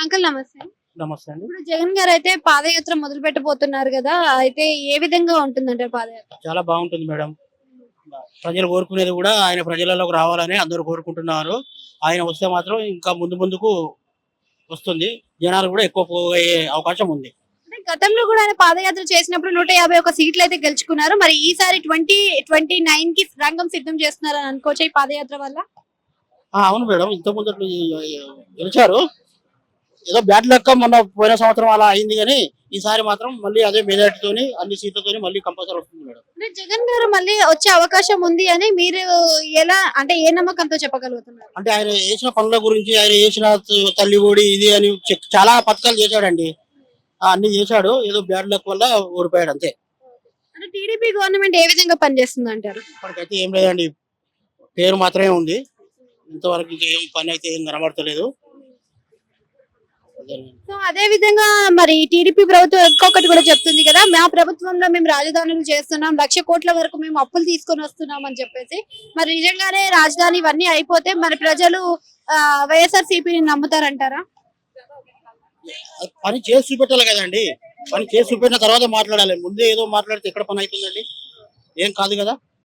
Uncle నమస్తే. నమస్తే అండి. ఇప్పుడు జగన్ గారు అయితే పాదయాత్ర మొదలు పెట్టబోతున్నారు కదా అయితే ఏ విధంగా ఉంటుందంటే పాదయాత్ర? చాలా బాగుంటుంది మేడం. ప్రజలు కోరుకునేది కూడా ఆయన ప్రజలలోకి రావాలని అందరూ కోరుకుంటున్నారు. ఆయన వస్తే మాత్రం ఇంకా ముందు ముందుకు వస్తుంది. జనాలు కూడా ఎక్కువ పోయే అవకాశం ఉంది. గతంలో కూడా ఆయన పాదయాత్ర చేసినప్పుడు నూట యాభై ఒక సీట్లు అయితే గెలుచుకున్నారు. మరి ఈసారి ట్వంటీ ట్వంటీ నైన్కి రంగం సిద్ధం చేస్తున్నారని అనుకోవచ్చు ఈ పాదయాత్ర వల్ల? ఆ, అవును మేడం. ఇంత ముందు గెలిచారు. ఏదో బ్యాట్ లెక్క మొన్న పోయిన సంవత్సరం అలా అయింది కానీ ఈసారి మాత్రం మళ్ళీ అదే మెజార్టీతోని అన్ని సీట్లతోని మళ్ళీ కంపల్సరీ వస్తుంది మేడం. అంటే జగన్ గారు మళ్ళీ వచ్చే అవకాశం ఉంది అని మీరు ఎలా అంటే ఏ నమ్మకంతో చెప్పగలుగుతున్నారు? అంటే ఆయన చేసిన పనుల గురించి ఆయన చేసిన తల్లి ఇది అని చాలా పథకాలు చేశాడండి. అన్ని చేశాడు. ఏదో బ్యాడ్ లక్ వల్ల ఓడిపోయాడు అంతే. అంటే టీడీపీ గవర్నమెంట్ ఏ విధంగా పనిచేస్తుంది అంటారు? ఇప్పటికైతే ఏం లేదండి. పేరు మాత్రమే ఉంది. ఇంతవరకు ఇంకా ఏం పని అయితే ఏం కనబడతలేదు. సో అదే విధంగా మరి టీడీపీ ప్రభుత్వం ఇంకొకటి కూడా చెప్తుంది కదా మా ప్రభుత్వంలో మేము రాజధానులు చేస్తున్నాం లక్ష కోట్ల వరకు మేము అప్పులు తీసుకొని వస్తున్నాం అని చెప్పేసి. మరి నిజంగానే రాజధాని ఇవన్నీ అయిపోతే మరి ప్రజలు వైఎస్ఆర్ సిపిని నమ్ముతారంటారా? పని చేసి చూపెట్టాలి కదండి. పని చేసి చూపెట్టిన తర్వాత మాట్లాడాలి. ముందే ఏదో మాట్లాడితే ఎక్కడ పని అవుతుందండి? ఏం కాదు కదా.